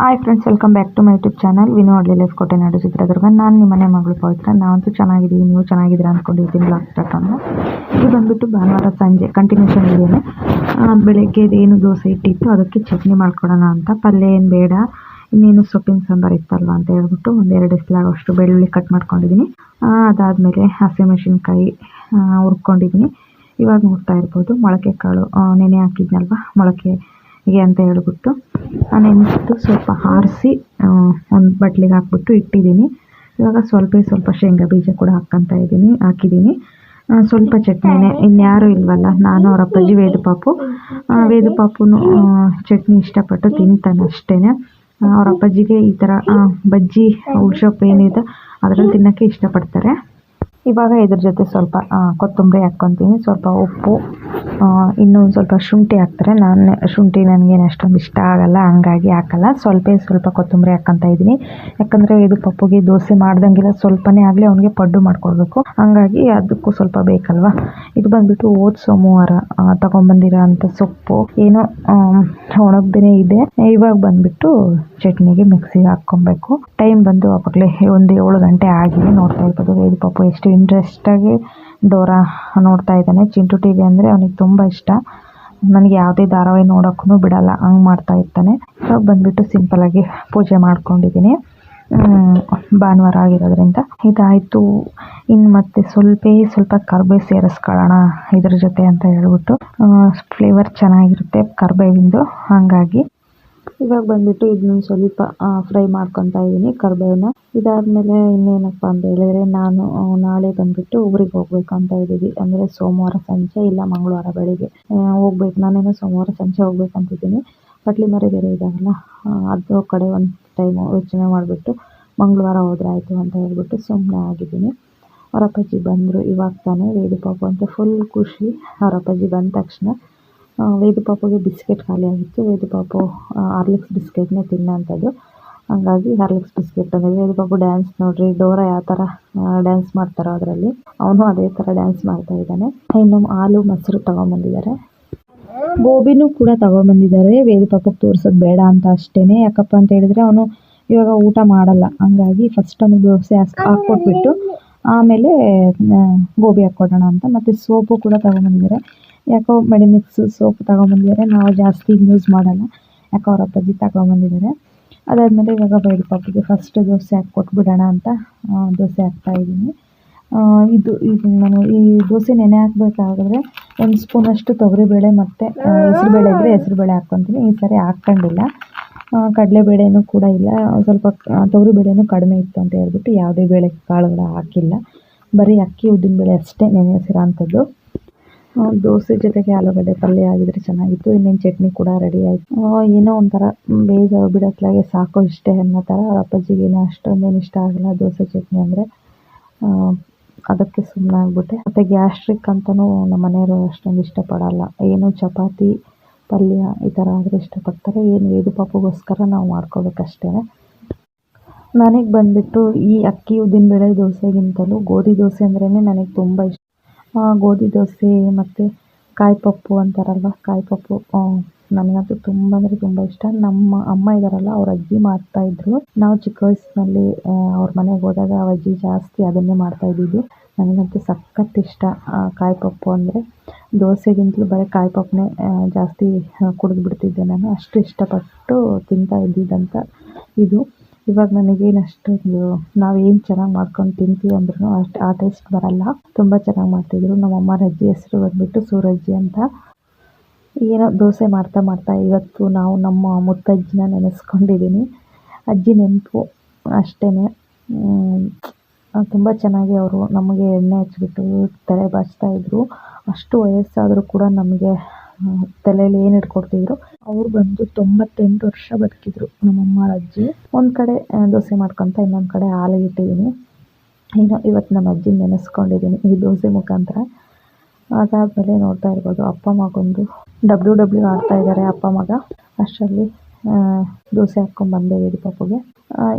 Hi friends welcome back to my YouTube channel ವಿನೋ ಅಡ್ಲಿ life Kotenadu Chitradurga ನಾನು ನಿಮ್ಮ ಮನೆ ಮಗಳು ಪವಿತ್ರ. ನಾವಂತೂ ಚೆನ್ನಾಗಿದ್ದೀವಿ. ನೀವು ಚೆನ್ನಾಗಿದ್ದೀರಾ ಅಂದ್ಕೊಂಡಿದ್ದೀನಿ ಬ್ಲಾಗ್ ಸ್ಟಾರ್ಟ್ ಅನ್ನು. ಇದು ಬಂದುಬಿಟ್ಟು ಭಾನುವಾರ ಸಂಜೆ ಕಂಟಿನ್ಯೂಷನ್ ಇದೆಯೇ ಬೆಳಗ್ಗೆ ಏನು ದೋಸೆ ಇಟ್ಟಿತ್ತು ಅದಕ್ಕೆ ಚಟ್ನಿ ಮಾಡ್ಕೊಡೋಣ ಅಂತ. ಪಲ್ಯ ಏನು ಬೇಡ, ಇನ್ನೇನು ಸೊಪ್ಪಿನ ಸಾಂಬಾರು ಇತ್ತಲ್ವ ಅಂತ ಹೇಳ್ಬಿಟ್ಟು ಒಂದೆರಡು ಎಸ್ಲಾಗೋಷ್ಟು ಬೆಳ್ಳುಳ್ಳಿ ಕಟ್ ಮಾಡ್ಕೊಂಡಿದ್ದೀನಿ. ಅದಾದಮೇಲೆ ಹಸಿಮೆಣಸಿನ್ಕಾಯಿ ಹುರ್ಕೊಂಡಿದ್ದೀನಿ. ಇವಾಗ ನೋಡ್ತಾ ಇರ್ಬೋದು. ಮೊಳಕೆ ಕಾಳು ನೆನೆ ಹಾಕಿದ್ನಲ್ವ? ಮೊಳಕೆ ಹೀಗೆ ಅಂತ ಹೇಳ್ಬಿಟ್ಟು ನೆನೆಸ್ಬಿಟ್ಟು ಸ್ವಲ್ಪ ಆರಿಸಿ ಒಂದು ಬಟ್ಲಿಗೆ ಹಾಕ್ಬಿಟ್ಟು ಇಟ್ಟಿದ್ದೀನಿ. ಇವಾಗ ಸ್ವಲ್ಪ ಸ್ವಲ್ಪ ಶೇಂಗಾ ಬೀಜ ಕೂಡ ಹಾಕ್ಕೊಂತ ಇದ್ದೀನಿ ಹಾಕಿದ್ದೀನಿ. ಸ್ವಲ್ಪ ಚಟ್ನಿನೇ. ಇನ್ಯಾರೂ ಇಲ್ವಲ್ಲ ನಾನು ಅವರ ಅಪ್ಪಾಜಿ ವೇದು ಪಾಪು. ಆ, ವೇದು ಪಾಪುನು ಚಟ್ನಿ ಇಷ್ಟಪಟ್ಟು ತಿಂತಾನೆ ಅಷ್ಟೇ ಅವರ ಅಪ್ಪಾಜಿಗೆ ಈ ಥರ ಬಜ್ಜಿ ಉಳ್ಸೊಪ್ಪು ಏನಿದೆ ಅದರಲ್ಲಿ ತಿನ್ನೋಕ್ಕೆ ಇಷ್ಟಪಡ್ತಾರೆ. ಇವಾಗ ಇದ್ರ ಜೊತೆ ಸ್ವಲ್ಪ ಕೊತ್ತಂಬರಿ ಹಾಕ್ಕೊತೀನಿ. ಸ್ವಲ್ಪ ಉಪ್ಪು ಇನ್ನೂ ಸ್ವಲ್ಪ ಶುಂಠಿ ಹಾಕ್ತಾರೆ. ನಾನು ಶುಂಠಿ ನನಗೇನು ಅಷ್ಟೊಂದು ಇಷ್ಟ ಆಗಲ್ಲ, ಹಂಗಾಗಿ ಹಾಕಲ್ಲ. ಸ್ವಲ್ಪ ಸ್ವಲ್ಪ ಕೊತ್ತಂಬರಿ ಹಾಕ್ಕೊತ ಇದ್ದೀನಿ. ಯಾಕಂದರೆ ಇದು ಪಪ್ಪುಗೆ ದೋಸೆ ಮಾಡ್ದಂಗೆಲ್ಲ ಸ್ವಲ್ಪನೇ ಆಗಲಿ ಅವನಿಗೆ ಪಡ್ಡು ಮಾಡಿಕೊಡ್ಬೇಕು. ಹಂಗಾಗಿ ಅದಕ್ಕೂ ಸ್ವಲ್ಪ ಬೇಕಲ್ವಾ? ಇದು ಬಂದ್ಬಿಟ್ಟು ಹೋದ ಸೋಮವಾರ ತಗೊಂಬಂದಿರೋ ಅಂಥ ಸೊಪ್ಪು. ಏನೋ ಒಣಗ್ದೇ ಇದೆ. ಇವಾಗ ಬಂದ್ಬಿಟ್ಟು ಚಟ್ನಿಗೆ ಮಿಕ್ಸಿಗೆ ಹಾಕ್ಕೊಬೇಕು. ಟೈಮ್ ಬಂದು ಅವಾಗಲೇ ಒಂದು ಏಳು ಗಂಟೆ ಆಗಿದೆ ನೋಡ್ತಾ ಇರ್ಬೋದು. ಇದು ಪಪ್ಪು ಎಷ್ಟು ಇಂಟ್ರೆಸ್ಟಾಗಿ ಡೋರಾ ನೋಡ್ತಾ ಇದ್ದಾನೆ. ಚಿಂಟು ಟಿವಿ ಅಂದ್ರೆ ಅವನಿಗೆ ತುಂಬಾ ಇಷ್ಟ. ನನಗೆ ಯಾವುದೇ ಧಾರಾವಾಹಿ ನೋಡೋಕ್ಕೂ ಬಿಡಲ್ಲ, ಹಂಗೆ ಮಾಡ್ತಾ ಇರ್ತಾನೆ. ಸೊ, ಬಂದ್ಬಿಟ್ಟು ಆಗಿ ಪೂಜೆ ಮಾಡ್ಕೊಂಡಿದ್ದೀನಿ. ಭಾನುವಾರ ಆಗಿರೋದ್ರಿಂದ. ಇದಾಯಿತು. ಇನ್ನು ಮತ್ತೆ ಸ್ವಲ್ಪ ಸ್ವಲ್ಪ ಕರ್ಬೇವು ಸೇರಿಸ್ಕೊಳ್ಳೋಣ ಇದ್ರ ಜೊತೆ ಅಂತ ಹೇಳ್ಬಿಟ್ಟು ಫ್ಲೇವರ್ ಚೆನ್ನಾಗಿರುತ್ತೆ ಕರ್ಬೇವಿಂದು. ಹಾಗಾಗಿ ಇವಾಗ ಬಂದ್ಬಿಟ್ಟು ಇದನ್ನ ಸ್ವಲ್ಪ ಫ್ರೈ ಮಾಡ್ಕೊತಾ ಇದ್ದೀನಿ ಕರ್ಬೇವನ್ನ ಇದಾದ್ಮೇಲೆ ಇನ್ನೇನಪ್ಪ ಅಂತ ಹೇಳಿದ್ರೆ ನಾನು ನಾಳೆ ಬಂದ್ಬಿಟ್ಟು ಊರಿಗೆ ಹೋಗ್ಬೇಕು ಅಂತ ಇದ್ದೀವಿ. ಅಂದರೆ ಸೋಮವಾರ ಸಂಜೆ, ಇಲ್ಲ ಮಂಗಳವಾರ ಬೆಳಿಗ್ಗೆ. ಹೋಗ್ಬೇಕು. ನಾನೇನೋ ಸೋಮವಾರ ಸಂಜೆ ಹೋಗ್ಬೇಕಂತಿದ್ದೀನಿ ಕಟ್ಲಿ ಮರಿ ಬೇರೆ ಇದಾವಲ್ಲ ಅದು ಅದ್ರ ಕಡೆ ಒಂದು ಟೈಮು ಯೋಚನೆ ಮಾಡಿಬಿಟ್ಟು ಮಂಗಳವಾರ ಹೋದ್ರೆ ಆಯಿತು ಅಂತ ಹೇಳ್ಬಿಟ್ಟು ಸುಮ್ಮನೆ ಆಗಿದ್ದೀನಿ. ಅವರಪ್ಪಾಜಿ ಬಂದರು. ಇವಾಗ ತಾನೇ ವೇದಿಪಾಪು ಅಂತ ಫುಲ್ ಖುಷಿ. ಅವರಪ್ಪಾಜಿ ಬಂದ ತಕ್ಷಣ ವೇದು ಪಾಪುಗೆ ಬಿಸ್ಕೆಟ್ ಖಾಲಿ ಆಗಿತ್ತು. ವೇದು ಪಾಪು ಹಾರ್ಲಿಕ್ಸ್ ಬಿಸ್ಕೆಟ್ನೇ ತಿನ್ನೋಂಥದ್ದು ಹಂಗಾಗಿ ಹಾರ್ಲಿಕ್ಸ್ ಬಿಸ್ಕೆಟ್ ಅಂದರೆ ವೇದು ಪಾಪು ಡ್ಯಾನ್ಸ್ ನೋಡ್ರಿ, ಡೋರ ಯಾವ ಥರ ಡ್ಯಾನ್ಸ್ ಮಾಡ್ತಾರೋ ಅದರಲ್ಲಿ. ಅವನು ಅದೇ ಥರ ಡ್ಯಾನ್ಸ್ ಮಾಡ್ತಾ ಇದ್ದಾನೆ. ಇನ್ನು ಹಾಲು, ಮೊಸರು ತಗೊಂಬಂದಿದ್ದಾರೆ. ಗೋಬಿನೂ ಕೂಡ ತಗೊಂಬಂದಿದ್ದಾರೆ. ವೇದು ಪಾಪಕ್ಕೆ ತೋರ್ಸೋದು ಬೇಡ ಅಂತ ಅಷ್ಟೇ ಯಾಕಪ್ಪ ಅಂತ ಹೇಳಿದ್ರೆ ಅವನು ಇವಾಗ ಊಟ ಮಾಡಲ್ಲ. ಹಂಗಾಗಿ ಫಸ್ಟ್ ಅವನಿಗೆ ದೋಸೆ ಹಾಕ್ ಹಾಕ್ಕೊಟ್ಬಿಟ್ಟು ಆಮೇಲೆ ಗೋಬಿ ಹಾಕ್ಕೊಡೋಣ ಅಂತ ಮತ್ತು ಸೋಪು ಕೂಡ ತಗೊಂಬಂದಿದ್ದಾರೆ. ಯಾಕೋ ಮೆಡಿಮಿಕ್ಸ್ ಸೋಪ್ ತಗೊಂಬಂದಿದ್ದಾರೆ. ನಾವು ಜಾಸ್ತಿ ಯೂಸ್ ಮಾಡೋಲ್ಲ. ಯಾಕೋ ಅವ್ರ ಅಪ್ಪಾಜಿ ತಗೊಂಬಂದಿದ್ದಾರೆ. ಅದಾದಮೇಲೆ ಇವಾಗ ವೇದು ಪಾಪಿಗೆ ಫಸ್ಟ್ ದೋಸೆ ಹಾಕ್ಕೊಟ್ಬಿಡೋಣ ಅಂತ ದೋಸೆ ಹಾಕ್ತಾ ಇದ್ದೀನಿ. ಇದು ಇದು ನಾನು ಈ ದೋಸೆ ನೆನೆ ಹಾಕ್ಬೇಕಾದ್ರೆ ಒಂದು ಸ್ಪೂನಷ್ಟು ತೊಗರಿಬೇಳೆ ಮತ್ತು ಹೆಸರುಬೇಳೆ ಇದ್ದರೆ ಹೆಸರುಬೇಳೆ ಹಾಕ್ಕೊತೀನಿ. ಈ ಸರಿ ಹಾಕ್ಕೊಂಡಿಲ್ಲ. ಕಡಲೆ ಕಡಲೆಬೇಳೆನೂ ಕೂಡ ಇಲ್ಲ. ಸ್ವಲ್ಪ ತೊಗರಿ ತೊಗರಿಬೇಳೆನೂ ಕಡಿಮೆ ಇತ್ತು ಅಂತ ಹೇಳ್ಬಿಟ್ಟು ಯಾವುದೇ ಬೇಳೆ ಕಾಳುಗಳು ಹಾಕಿಲ್ಲ. ಬರೀ ಅಕ್ಕಿ ಉದ್ದಿನ ಬೇಳೆ ಅಷ್ಟೇ ನೆನೆಸಿರೋ ಅಂಥದ್ದು. ದೋಸೆ ಜೊತೆಗೆ ಆಲೂಗಡ್ಡೆ ಪಲ್ಯ ಆಗಿದ್ರೆ ಚೆನ್ನಾಗಿತ್ತು. ಇನ್ನೇನು ಚಟ್ನಿ ಕೂಡ ರೆಡಿ ಆಯಿತು. ಏನೋ ಒಂಥರ ಬೇಗ ಬಿಡತ್ಲಾಗೆ ಸಾಕು ಇಷ್ಟೇ ಅನ್ನೋ ಥರ ಅಪ್ಪಾಜಿಗೇನು ಅಷ್ಟೊಂದೇನು ಇಷ್ಟ ಆಗಲ್ಲ ದೋಸೆ ಚಟ್ನಿ ಅಂದರೆ. ಅದಕ್ಕೆ ಸುಮ್ಮನೆ ಆಗ್ಬಿಟ್ಟೆ. ಮತ್ತು ಗ್ಯಾಸ್ಟ್ರಿಕ್ ಅಂತಲೂ ನಮ್ಮ ಮನೆಯವರು ಅಷ್ಟೊಂದು ಇಷ್ಟಪಡಲ್ಲ. ಏನು ಚಪಾತಿ, ಪಲ್ಯ ಈ ಥರ ಆದರೆ ಇಷ್ಟಪಡ್ತಾರೆ. ಏನು ಇದು ಪಾಪಗೋಸ್ಕರ ನಾವು ಮಾಡ್ಕೋಬೇಕಷ್ಟೇ. ನನಗೆ ಬಂದುಬಿಟ್ಟು ಈ ಅಕ್ಕಿ ಉದ್ದಿನ ಬೇಳೆ ದೋಸೆಗಿಂತಲೂ. ಗೋಧಿ ದೋಸೆ ಅಂದ್ರೇ ನನಗೆ ತುಂಬ ಇಷ್ಟ. ಗೋಧಿ ದೋಸೆ ಮತ್ತು ಕಾಯಿ ಪಪ್ಪು ಅಂತಾರಲ್ವ? ಕಾಯಿ ಪಪ್ಪು ನನಗಂತೂ ತುಂಬ ಅಂದರೆ ತುಂಬ ಇಷ್ಟ. ನಮ್ಮ ಅಮ್ಮ ಇದ್ದಾರಲ್ಲ ಅವ್ರ ಅಜ್ಜಿ ಮಾಡ್ತಾಯಿದ್ರು ನಾವು ಚಿಕ್ಕ ವಯಸ್ಸಿನಲ್ಲಿ ಅವ್ರ ಮನೆಗೆ ಹೋದಾಗ ಅವ್ರ ಅಜ್ಜಿ ಜಾಸ್ತಿ ಅದನ್ನೇ ಮಾಡ್ತಾ ಇದ್ದಿದ್ದು. ನನಗಂತೂ ಸಖತ್ ಇಷ್ಟ ಕಾಯಿ ಪಪ್ಪು ಅಂದರೆ. ದೋಸೆಗಿಂತಲೂ ಬರೀ ಕಾಯಿ ಪಪ್ಪನೆ ಜಾಸ್ತಿ ಕುಡಿದ್ಬಿಡ್ತಿದ್ದೆ ನಾನು. ಅಷ್ಟು ಇಷ್ಟಪಟ್ಟು ತಿಂತಾ ಇದ್ದಿದ್ದಂಥ ಇದು. ಇವಾಗ ನನಗೇನು ಅಷ್ಟೊಂದು ನಾವೇನು ಚೆನ್ನಾಗಿ ಮಾಡ್ಕೊಂಡು ತಿಂತೀವಿ ಅಂದ್ರೂ ಅಷ್ಟು, ಆ ಟೇಸ್ಟ್ ಬರಲ್ಲ. ತುಂಬ ಚೆನ್ನಾಗಿ ಮಾಡ್ತಿದ್ರು. ನಮ್ಮ ಅಮ್ಮನ ಅಜ್ಜಿ ಹೆಸರು ಬಂದುಬಿಟ್ಟು ಸೂರಜ್ಜಿ ಅಂತ. ಏನೋ ದೋಸೆ ಮಾಡ್ತಾ ಮಾಡ್ತಾ ಇವತ್ತು ನಾವು ನಮ್ಮ ಮುತ್ತಜ್ಜಿನ ನೆನೆಸ್ಕೊಂಡಿದ್ದೀನಿ ಅಜ್ಜಿ ನೆನಪು ಅಷ್ಟೇ ತುಂಬ ಚೆನ್ನಾಗಿ ಅವರು ನಮಗೆ ಎಣ್ಣೆ ಹಚ್ಬಿಟ್ಟು ತಲೆ ಬಾಚ್ತಾ ಇದ್ದರು ಅಷ್ಟು ವಯಸ್ಸಾದರೂ ಕೂಡ ನಮಗೆ ತಲೆಯಲ್ಲಿ ಏನು ಇಟ್ಕೊಡ್ತಿದ್ರು? ಅವ್ರು ಬಂದು ತೊಂಬತ್ತೆಂಟು ವರ್ಷ ಬದುಕಿದ್ರು ನಮ್ಮಮ್ಮ ಅಜ್ಜಿ. ಒಂದು ಕಡೆ ದೋಸೆ ಮಾಡ್ಕೊತ ಇನ್ನೊಂದು ಕಡೆ ಹಾಲು ಇಟ್ಟಿದ್ದೀನಿ ಏನೋ ಇವತ್ತು ನಮ್ಮ ಅಜ್ಜಿ ನೆನೆಸ್ಕೊಂಡಿದ್ದೀನಿ ಈ ದೋಸೆ ಮುಖಾಂತರ. ಅದಾದಮೇಲೆ ನೋಡ್ತಾ ಇರ್ಬೋದು ಅಪ್ಪ ಮಗೊಂದು ಡಬ್ಲ್ಯೂ ಡಬ್ಲ್ಯೂ ಆಡ್ತಾ ಇದ್ದಾರೆ ಅಪ್ಪ ಮಗ. ಅಷ್ಟರಲ್ಲಿ ದೋಸೆ ಹಾಕ್ಕೊಂಡು ಬಂದೆ ಪಾಪುಗೆ.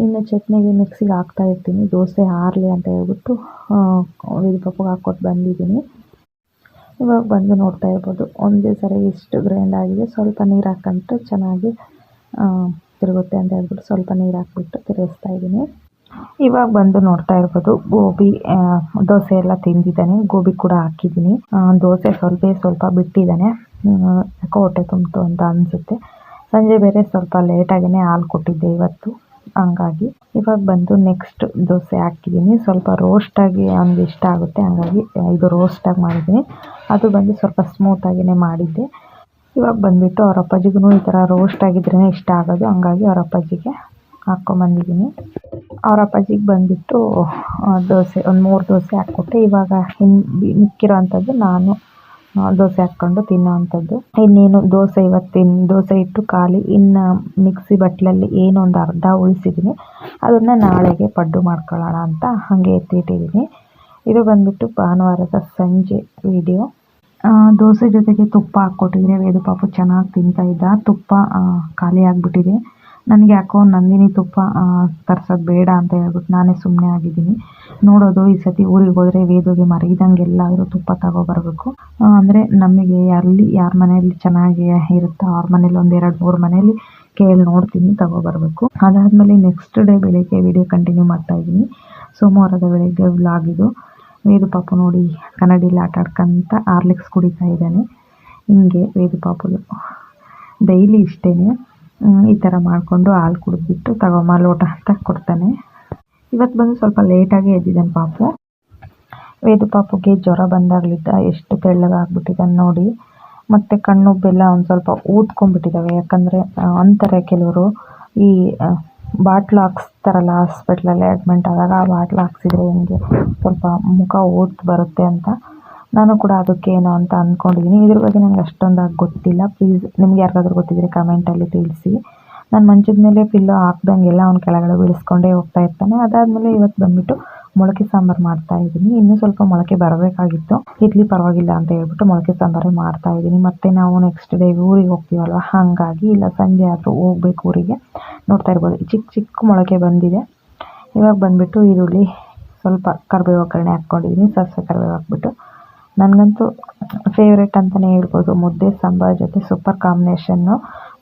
ಇನ್ನು ಚಟ್ನಿಗೆ ಮಿಕ್ಸಿಗೆ ಹಾಕ್ತಾ ಇರ್ತೀನಿ. ದೋಸೆ ಆರಲಿ ಅಂತ ಹೇಳ್ಬಿಟ್ಟು ವೇದಿ ಪಾಪುಗೆ ಹಾಕ್ಕೊಟ್ಟು ಬಂದಿದ್ದೀನಿ. ಇವಾಗ ಬಂದು ನೋಡ್ತಾ ಇರ್ಬೋದು. ಒಂದೇ ಸರಿ ಇಷ್ಟು ಗ್ರೈಂಡ್ ಆಗಿದೆ. ಸ್ವಲ್ಪ ನೀರು ಹಾಕೊಂಡ್ರೆ ಚೆನ್ನಾಗಿ ತಿರುಗುತ್ತೆ ಅಂತ ಹೇಳ್ಬಿಟ್ಟು ಸ್ವಲ್ಪ ನೀರು ಹಾಕ್ಬಿಟ್ಟು ತಿರುಗಿಸ್ತಾ ಇದ್ದೀನಿ. ಇವಾಗ ಬಂದು ನೋಡ್ತಾ ಇರ್ಬೋದು, ಗೋಬಿ ದೋಸೆ ಎಲ್ಲ ತಿಂದಿದ್ದಾನೆ. ಗೋಬಿ ಕೂಡ ಹಾಕಿದ್ದೀನಿ. ದೋಸೆ ಸ್ವಲ್ಪ ಸ್ವಲ್ಪ ಬಿಟ್ಟಿದ್ದಾನೆ. ಯಾಕೋ ಹೊಟ್ಟೆ ತುಂಬಿತು ಅಂತ ಅನಿಸುತ್ತೆ. ಸಂಜೆ ಬೇರೆ ಸ್ವಲ್ಪ ಲೇಟಾಗಿನೇ ಹಾಲು ಕೊಟ್ಟಿದ್ದೆ ಇವತ್ತು. ಹಂಗಾಗಿ ಇವಾಗ ಬಂದು ನೆಕ್ಸ್ಟ್ ದೋಸೆ ಹಾಕಿದ್ದೀನಿ. ಸ್ವಲ್ಪ ರೋಸ್ಟಾಗಿ ಅವ್ನಿಗೆ ಇಷ್ಟ ಆಗುತ್ತೆ, ಹಂಗಾಗಿ ಇದು ರೋಸ್ಟಾಗಿ ಮಾಡಿದ್ದೀನಿ. ಅದು ಬಂದು ಸ್ವಲ್ಪ ಸ್ಮೂತಾಗಿಯೇ ಮಾಡಿದ್ದೆ. ಇವಾಗ ಬಂದುಬಿಟ್ಟು ಅವ್ರ ಅಪ್ಪಾಜಿಗೂ ಈ ಥರ ರೋಸ್ಟ್ ಆಗಿದ್ರೇ ಇಷ್ಟ ಆಗೋದು. ಹಂಗಾಗಿ ಅವ್ರ ಅಪ್ಪಾಜಿಗೆ ಹಾಕ್ಕೊಂಬಂದಿದ್ದೀನಿ ಅವ್ರ ಅಪ್ಪಾಜಿಗೆ ಬಂದುಬಿಟ್ಟು ದೋಸೆ, ಒಂದು ಮೂರು ದೋಸೆ ಹಾಕ್ಕೊಟ್ಟೆ. ಇವಾಗ ಇನ್ನು ಮಿಕ್ಕಿರೋ ಅಂಥದ್ದು ನಾನು ದೋಸೆ ಹಾಕೊಂಡು ತಿನ್ನುವಂಥದ್ದು. ಇನ್ನೇನು ದೋಸೆ ಇವತ್ತಿನ ದೋಸೆ ಇಟ್ಟು ಖಾಲಿ. ಇನ್ನು ಮಿಕ್ಸಿ ಬಟ್ಲಲ್ಲಿ ಏನೋ ಒಂದು ಅರ್ಧ ಉಳಿಸಿದ್ದೀನಿ. ಅದನ್ನು ನಾಳೆಗೆ ಪಡ್ಡು ಮಾಡ್ಕೊಳ್ಳೋಣ ಅಂತ ಹಾಗೆ ಎತ್ತಿಟ್ಟಿದ್ದೀನಿ ಇದು ಬಂದುಬಿಟ್ಟು ಭಾನುವಾರದ ಸಂಜೆ ವಿಡಿಯೋ. ದೋಸೆ ಜೊತೆಗೆ ತುಪ್ಪ ಹಾಕ್ಕೊಟ್ಟಿದ್ದೀನಿ. ವೇದು ಪಾಪು ಚೆನ್ನಾಗಿ ತಿಂತಾಯಿದ್ದ ತುಪ್ಪ ಖಾಲಿ ಆಗಿಬಿಟ್ಟಿದೆ. ನನಗೆ ಯಾಕೋ ನಂದಿನಿ ತುಪ್ಪ ತರ್ಸೋದು ಬೇಡ ಅಂತ ಹೇಳ್ಬಿಟ್ಟು ನಾನೇ ಸುಮ್ಮನೆ ಆಗಿದ್ದೀನಿ. ನೋಡೋದು, ಈ ಸತಿ ಊರಿಗೆ ಹೋದರೆ ವೇದುಗೆ ಮರಗಿದಂಗೆ ಎಲ್ಲಾದರೂ ತುಪ್ಪ ತಗೋಬರಬೇಕು. ಅಂದರೆ ನಮಗೆ ಅಲ್ಲಿ ಯಾರ ಮನೆಯಲ್ಲಿ ಚೆನ್ನಾಗಿ ಇರುತ್ತೋ ಅವ್ರ ಮನೇಲಿ ಒಂದು ಎರಡು ಮೂರು ಮನೆಯಲ್ಲಿ ಕೇಳಿ ನೋಡ್ತೀನಿ, ತಗೋಬರಬೇಕು. ಅದಾದಮೇಲೆ ನೆಕ್ಸ್ಟ್ ಡೇ ಬೆಳಿಗ್ಗೆ ವಿಡಿಯೋ ಕಂಟಿನ್ಯೂ ಮಾಡ್ತಾ ಇದ್ದೀನಿ. ಸೋಮವಾರದ ಬೆಳಗ್ಗೆ ವ್ಲಾಗ್ ಇದು. ವೇದು ಪಾಪು ನೋಡಿ ಕನ್ನಡಿಲಿ ಆಟ ಆಡ್ಕೊಂತ ಆರ್ಲಿಕ್ಸ್ ಕುಡಿತಾ ಇದ್ದಾನೆ. ಹಿಂಗೆ ವೇದು ಪಾಪುದು. ಡೈಲಿ ಇಷ್ಟೇ ಈ ಥರ ಮಾಡಿಕೊಂಡು ಹಾಲು ಕುಡಿದ್ಬಿಟ್ಟು ತಗೊಮ್ಮ ಲೋಟ ಅಂತ ಕೊಡ್ತಾನೆ. ಇವತ್ತು ಬಂದು ಸ್ವಲ್ಪ ಲೇಟಾಗಿ ಎದ್ದಿದ್ದಾನೆ ಪಾಪು. ವೇದು ಪಾಪುಗೆ ಜ್ವರ ಬಂದಾಗಲಿದ್ದ ಎಷ್ಟು ತೆಳ್ಳಗಾಗ್ಬಿಟ್ಟಿದ್ದಾನೆ ನೋಡಿ. ಮತ್ತು ಕಣ್ಣುಬ್ಬೆಲ್ಲ ಒಂದು ಸ್ವಲ್ಪ ಊದ್ಕೊಂಡ್ಬಿಟ್ಟಿದ್ದಾವೆ. ಯಾಕಂದರೆ ಅಂತಾರೆ ಕೆಲವರು, ಈ ಬಾಟ್ಲು ಹಾಕ್ಸ್ತಾರಲ್ಲ ಹಾಸ್ಪಿಟ್ಲಲ್ಲಿ ಅಡ್ಮಿಂಟ್ ಆದಾಗ, ಆ ಬಾಟ್ಲು ಹಾಕ್ಸಿದ್ರೆ ಹಿಂಗೆ ಸ್ವಲ್ಪ ಮುಖ ಊದ್ ಬರುತ್ತೆ ಅಂತ. ನಾನು ಕೂಡ ಅದಕ್ಕೆ ಏನೋ ಅಂತ ಅಂದ್ಕೊಂಡಿದ್ದೀನಿ ಇದ್ರ ಬಗ್ಗೆ ನನಗೆ ಅಷ್ಟೊಂದಾಗಿ ಗೊತ್ತಿಲ್ಲ. ಪ್ಲೀಸ್ ನಿಮ್ಗೆ ಯಾರಿಗಾದ್ರೂ ಗೊತ್ತಿದ್ರೆ ಕಮೆಂಟಲ್ಲಿ ತಿಳಿಸಿ. ನಾನು ಮಂಚದ ಮೇಲೆ ಪಿಲ್ಲೋ ಹಾಕ್ದಂಗೆಲ್ಲ ಅವ್ನು ಕೆಳಗಡೆ ಬೀಳಿಸ್ಕೊಂಡೇ ಹೋಗ್ತಾ ಇರ್ತಾನೆ. ಅದಾದಮೇಲೆ ಇವತ್ತು ಬಂದುಬಿಟ್ಟು ಮೊಳಕೆ ಸಾಂಬಾರು ಮಾಡ್ತಾ ಇದ್ದೀನಿ. ಇನ್ನೂ ಸ್ವಲ್ಪ ಮೊಳಕೆ ಬರಬೇಕಾಗಿತ್ತು. ಇಡ್ಲಿ ಪರವಾಗಿಲ್ಲ ಅಂತ ಹೇಳ್ಬಿಟ್ಟು ಮೊಳಕೆ ಸಾಂಬಾರೇ ಮಾಡ್ತಾ ಇದ್ದೀನಿ. ಮತ್ತು ನಾವು ನೆಕ್ಸ್ಟ್ ಡೇ ಊರಿಗೆ ಹೋಗ್ತೀವಲ್ವ? ಹಾಗಾಗಿ ಇಲ್ಲ, ಸಂಜೆ ಆದರೂ ಹೋಗ್ಬೇಕು ಊರಿಗೆ. ನೋಡ್ತಾ ಇರ್ಬೋದು. ಚಿಕ್ಕ ಚಿಕ್ಕ ಮೊಳಕೆ ಬಂದಿದೆ. ಇವಾಗ ಬಂದುಬಿಟ್ಟು ಈರುಳ್ಳಿ ಸ್ವಲ್ಪ ಕರಿಬೇವು ಒಗ್ಗರಣೆ ಹಾಕ್ಕೊಂಡಿದ್ದೀನಿ ಸಸ್ಯ ಕರಿಬೇವು ಹಾಕ್ಬಿಟ್ಟು ನನಗಂತೂ ಫೇವ್ರೇಟ್ ಅಂತಲೇ ಹೇಳ್ಬೋದು. ಮುದ್ದೆ, ಸಾಂಬಾರು ಜೊತೆ ಸೂಪರ್ ಕಾಂಬಿನೇಷನ್ನು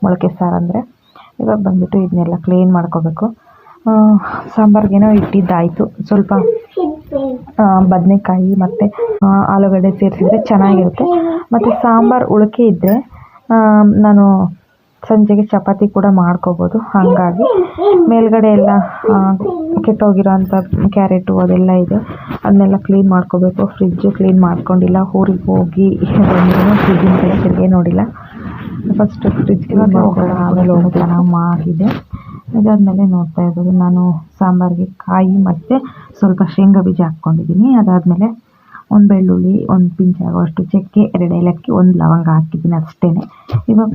ಮೊಳಕೆ ಸಾರು ಅಂದರೆ. ಇವಾಗ ಬಂದುಬಿಟ್ಟು ಇದನ್ನೆಲ್ಲ ಕ್ಲೀನ್ ಮಾಡ್ಕೋಬೇಕು. ಸಾಂಬಾರ್ಗೇನೋ ಇಟ್ಟಿದ್ದಾಯಿತು. ಸ್ವಲ್ಪ ಬದನೆಕಾಯಿ ಮತ್ತು ಆಲೂಗಡ್ಡೆ ಸೇರಿಸಿದ್ರೆ ಚೆನ್ನಾಗಿರುತ್ತೆ. ಮತ್ತು ಸಾಂಬಾರು ಉಳಿಕೆ ಇದ್ದರೆ ನಾನು ಸಂಜೆಗೆ ಚಪಾತಿ ಕೂಡ ಮಾಡ್ಕೋಬೋದು. ಹಾಗಾಗಿ ಮೇಲ್ಗಡೆ ಎಲ್ಲ ಕೆಟ್ಟೋಗಿರೋಂಥ ಕ್ಯಾರೆಟು ಅದೆಲ್ಲ ಇದೆ. ಅದನ್ನೆಲ್ಲ ಕ್ಲೀನ್ ಮಾಡ್ಕೋಬೇಕು. ಫ್ರಿಜ್ಜು ಕ್ಲೀನ್ ಮಾಡ್ಕೊಂಡಿಲ್ಲ. ಊರಿಗೆ ಹೋಗಿ ಫ್ರಿಜ್ಜಿನ ಕಡೆ ನೋಡಿಲ್ಲ. ಫಸ್ಟ್ ಫ್ರಿಜ್ ಕ್ಲೀನ್ ಮಾಡ್ಕೊಳ್ಳೋ ಆಮೇಲೆ ಹೋಗಿ ಚೆನ್ನಾಗಿ ಮಾಡಿದೆ ಇದಾದಮೇಲೆ ನೋಡ್ತಾ ಇರ್ಬೋದು ನಾನು ಸಾಂಬಾರಿಗೆ ಕಾಯಿ ಮತ್ತು ಸ್ವಲ್ಪ ಶೇಂಗಾ ಬೀಜ ಹಾಕ್ಕೊಂಡಿದ್ದೀನಿ. ಅದಾದಮೇಲೆ ಒಂದು ಬೆಳ್ಳುಳ್ಳಿ, ಒಂದು ಪಿಂಚ್ ಅಷ್ಟು ಚಕ್ಕೆ, ಎರಡು ಏಲಕ್ಕಿ, ಒಂದು ಲವಂಗ ಹಾಕಿದ್ದೀನಿ ಅಷ್ಟೇ ಇವಾಗ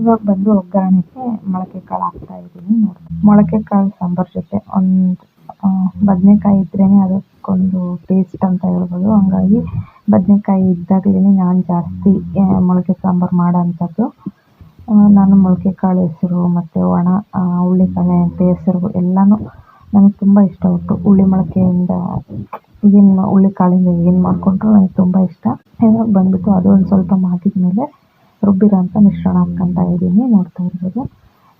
ಇವಾಗ ಬಂದು ಒಗ್ಗರಣೆಗೆ ಮೊಳಕೆ ಕಾಳು ಹಾಕ್ತಾ ಇದ್ದೀನಿ ನೋಡಿ ಮೊಳಕೆ ಕಾಳು ಸಾಂಬಾರ್ ಜೊತೆ ಒಂದು ಬದನೆಕಾಯಿ ಇದ್ರೇನೆ ಅದಕ್ಕೊಂದು ಟೇಸ್ಟ್ ಅಂತ ಹೇಳ್ಬೋದು. ಹಂಗಾಗಿ ಬದನೆಕಾಯಿ ಇದ್ದಾಗಲೇ ನಾನು ಜಾಸ್ತಿ ಮೊಳಕೆ ಸಾಂಬಾರು ಮಾಡೋಂಥದ್ದು. ನಾನು ಮೊಳಕೆ ಕಾಳು ಹೆಸರು ಮತ್ತು ಒಣ ಹುಳ್ಳಿಕಾಳು ಅಂತ ಹೆಸರು ಎಲ್ಲನೂ ನನಗೆ ತುಂಬ ಇಷ್ಟ. ಒಟ್ಟು ಹುಳಿ ಮೊಳಕೆಯಿಂದ ಏನು ಹುಳ್ಳಿಕಾಳಿಂದ ಏನು ಮಾಡಿಕೊಂಡ್ರು ನನಗೆ ತುಂಬ ಇಷ್ಟ. ಇವಾಗ ಬಂದುಬಿಟ್ಟು ಅದು ಒಂದು ಸ್ವಲ್ಪ ಮಾಡಿದ ಮೇಲೆ ರುಬ್ಬಿರೋಂಥ ಮಿಶ್ರಣ ಹಾಕ್ಕೊತಾ ಇದ್ದೀನಿ ನೋಡ್ತಾ ಇರ್ಬೋದು.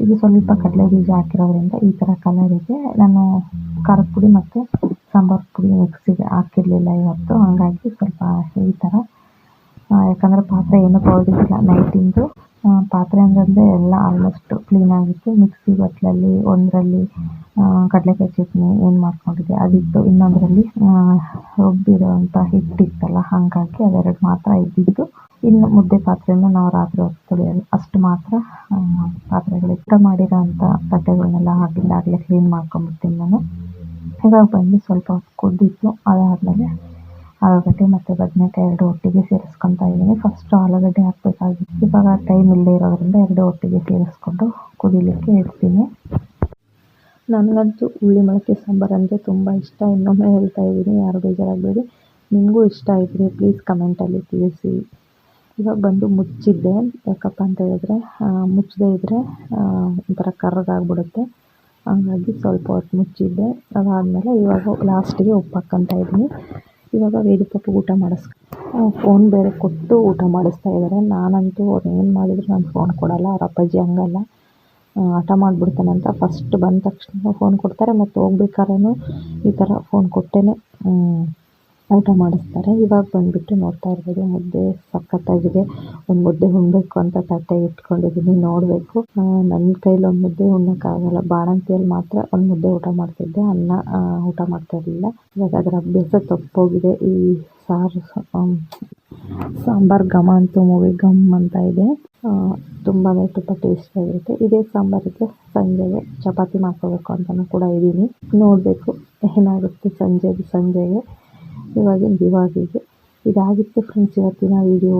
ಇದು ಸ್ವಲ್ಪ ಕಡಲೆ ಬೀಜ ಹಾಕಿರೋದ್ರಿಂದ ಈ ಥರ ಕಲರ್ ಇದೆ. ನಾನು ಖಾರದ ಪುಡಿ ಮತ್ತು ಸಾಂಬಾರು ಪುಡಿ ಮಿಕ್ಸಿಗೆ ಹಾಕಿರಲಿಲ್ಲ ಇವತ್ತು, ಹಾಗಾಗಿ ಸ್ವಲ್ಪ ಈ ಥರ ಯಾಕಂದರೆ ಪಾತ್ರೆ ಏನು ತೊಳೆದಿದ್ದಿಲ್ಲ ನೈಟಿಂದು ಪಾತ್ರೆ ಅಂದ್ರೆ ಎಲ್ಲ ಆಲ್ಮೋಸ್ಟ್ ಕ್ಲೀನ್ ಆಗಿತ್ತು. ಮಿಕ್ಸಿ ಬಟ್ಲಲ್ಲಿ, ಒಂದರಲ್ಲಿ ಕಡಲೆಕಾಯಿ ಚಟ್ನಿ ಏನು ಮಾಡ್ಕೊಂಡಿದ್ದೆ, ಅದಿತ್ತು. ಇನ್ನೊಂದರಲ್ಲಿ ರುಬ್ಬಿರೋವಂಥ ಹಿಟ್ಟಿತ್ತಲ್ಲ, ಹಾಗಾಗಿ ಅವೆರಡು ಮಾತ್ರ ಇದ್ದಿದ್ದು ಇನ್ನು ಮುದ್ದೆ ಪಾತ್ರೆಯನ್ನು ನಾವು ರಾತ್ರಿ ಹೊತ್ತು ತೊಳೆಯೋದು ಅಷ್ಟು ಮಾತ್ರ ಪಾತ್ರೆಗಳು. ಊಟ ಮಾಡಿರೋ ಅಂಥ ತಟ್ಟೆಗಳನ್ನೆಲ್ಲ ಹಾಕಿದ್ದಾಗಲೇ ಕ್ಲೀನ್ ಮಾಡ್ಕೊಂಬಿಡ್ತೀನಿ ನಾನು. ಇವಾಗ ಬಂದು ಸ್ವಲ್ಪ ಕುದ್ದಿತ್ತು ಅದಾದಮೇಲೆ ಆಲೂಗಡ್ಡೆ ಮತ್ತು ಬದನೆಕಾಯಿ ಎರಡು ಒಟ್ಟಿಗೆ ಸೇರಿಸ್ಕೊತಾ ಇದ್ದೀನಿ. ಫಸ್ಟು ಆಲೂಗಡ್ಡೆ ಹಾಕಬೇಕಾಗಿತ್ತು. ಇವಾಗ ಟೈಮ್ ಇಲ್ಲದೆ ಇರೋದ್ರಿಂದ ಎರಡು ಒಟ್ಟಿಗೆ ಸೇರಿಸ್ಕೊಂಡು ಕುದಿಲಿಕ್ಕೆ ಇಡ್ತೀನಿ. ನನಗಂತೂ ಹುಳಿ ಮೊಳಕೆ ಸಾಂಬಾರು ಅಂದರೆ ತುಂಬ ಇಷ್ಟ. ಇನ್ನೊಮ್ಮೆ ಹೇಳ್ತಾ ಇದ್ದೀನಿ, ಯಾರು ಬೇಜಾರಾಗಬೇಡಿ. ನಿಮಗೂ ಇಷ್ಟ ಇದ್ದರೆ ಪ್ಲೀಸ್ ಕಮೆಂಟಲ್ಲಿ ತಿಳಿಸಿ. ಇವಾಗ ಬಂದು ಮುಚ್ಚಿದ್ದೆ. ಯಾಕಪ್ಪ ಅಂತ ಹೇಳಿದ್ರೆ ಮುಚ್ಚದೇ ಇದ್ದರೆ ಒಂಥರ ಕರ್ರಗಾಗ್ಬಿಡುತ್ತೆ. ಹಂಗಾಗಿ ಸ್ವಲ್ಪ ಹೊತ್ತು ಮುಚ್ಚಿದ್ದೆ. ಅದಾದಮೇಲೆ ಇವಾಗ ಲಾಸ್ಟಿಗೆ ಉಪ್ಪು ಹಾಕ್ಕೊತಾ ಇದ್ದೀನಿ. ಇವಾಗ ವೇದಿ ಊಟ ಮಾಡಿಸ್ ಫೋನ್ ಬೇರೆ ಕೊಟ್ಟು ಊಟ ಮಾಡಿಸ್ತಾ ಇದ್ದಾರೆ ನಾನಂತೂ ಅವ್ರು ಏನು ಮಾಡಿದ್ರು ನಾನು ಫೋನ್ ಕೊಡಲ್ಲ. ಅವ್ರ ಅಪ್ಪಾಜಿ ಹಂಗಲ್ಲ. ಆಟ ಅಂತ ಫಸ್ಟ್ ಬಂದ ತಕ್ಷಣ ಫೋನ್ ಕೊಡ್ತಾರೆ. ಮತ್ತು ಹೋಗ್ಬೇಕಾದ್ರೂ ಈ ಥರ ಫೋನ್ ಕೊಟ್ಟೇ ಊಟ ಮಾಡಿಸ್ತಾರೆ. ಇವಾಗ ಬಂದ್ಬಿಟ್ಟು ನೋಡ್ತಾ ಇರ್ಬೋದು, ಮುದ್ದೆ ಸಕ್ಕತ್ತಾಗಿದೆ ಒಂದು ಮುದ್ದೆ ಉಣ್ಬೇಕು ಅಂತ ತಟ್ಟೆ ಇಟ್ಕೊಂಡಿದ್ದೀನಿ, ನೋಡಬೇಕು. ನನ್ನ ಕೈಲಿ ಒಂದು ಮುದ್ದೆ ಉಣ್ಣೋಕ್ಕಾಗಲ್ಲ ಬಾಣಂತಿಯಲ್ಲಿ ಮಾತ್ರ ಒಂದು ಮುದ್ದೆ ಊಟ ಮಾಡ್ತಿದ್ದೆ. ಅನ್ನ ಊಟ ಮಾಡ್ತಾ ಇರಲಿಲ್ಲ. ಇವಾಗ ಅದರ ಅಭ್ಯಾಸ ತಪ್ಪೋಗಿದೆ. ಈ ಸಾರು ಸಾಂಬಾರ್ ಘಮ ಅಂತೂ ಮೂವಿ ಘಮ್ ಅಂತ ಇದೆ. ತುಂಬಾ ತುಂಬ ಟೇಸ್ಟಿಯಾಗಿರುತ್ತೆ ಇದೇ ಸಾಂಬಾರಿಗೆ ಸಂಜೆಗೆ ಚಪಾತಿ ಮಾಡ್ಕೋಬೇಕು ಅಂತಲೂ ಕೂಡ ಇದ್ದೀನಿ. ನೋಡಬೇಕು ಏನಾಗುತ್ತೆ ಸಂಜೆಗೆ ಸಂಜೆಗೆ. ಇವಾಗಿಂದ ಇವಾಗಿಗೆ ಇದಾಗಿತ್ತು ಫ್ರೆಂಡ್ಸ್ ಇವತ್ತಿನ ವಿಡಿಯೋ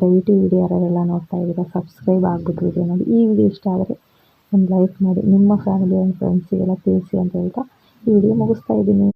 ದಯವಿಟ್ಟು ವಿಡಿಯೋ ಯಾರೆಲ್ಲ ನೋಡ್ತಾ ಇದ್ದೀರಾ ಸಬ್ಸ್ಕ್ರೈಬ್ ಆಗಿಬಿಟ್ಟು ವಿಡಿಯೋ ನೋಡಿ. ಈ ವಿಡಿಯೋ ಇಷ್ಟ ಆದರೆ ಒಂದು ಲೈಕ್ ಮಾಡಿ. ನಿಮ್ಮ ಫ್ಯಾಮಿಲಿ ಆ್ಯಂಡ್ ಫ್ರೆಂಡ್ಸಿಗೆಲ್ಲ ತಿಳಿಸಿ ಅಂತ ಹೇಳ್ತಾ ಈ ವಿಡಿಯೋ ಮುಗಿಸ್ತಾ ಇದ್ದೀನಿ.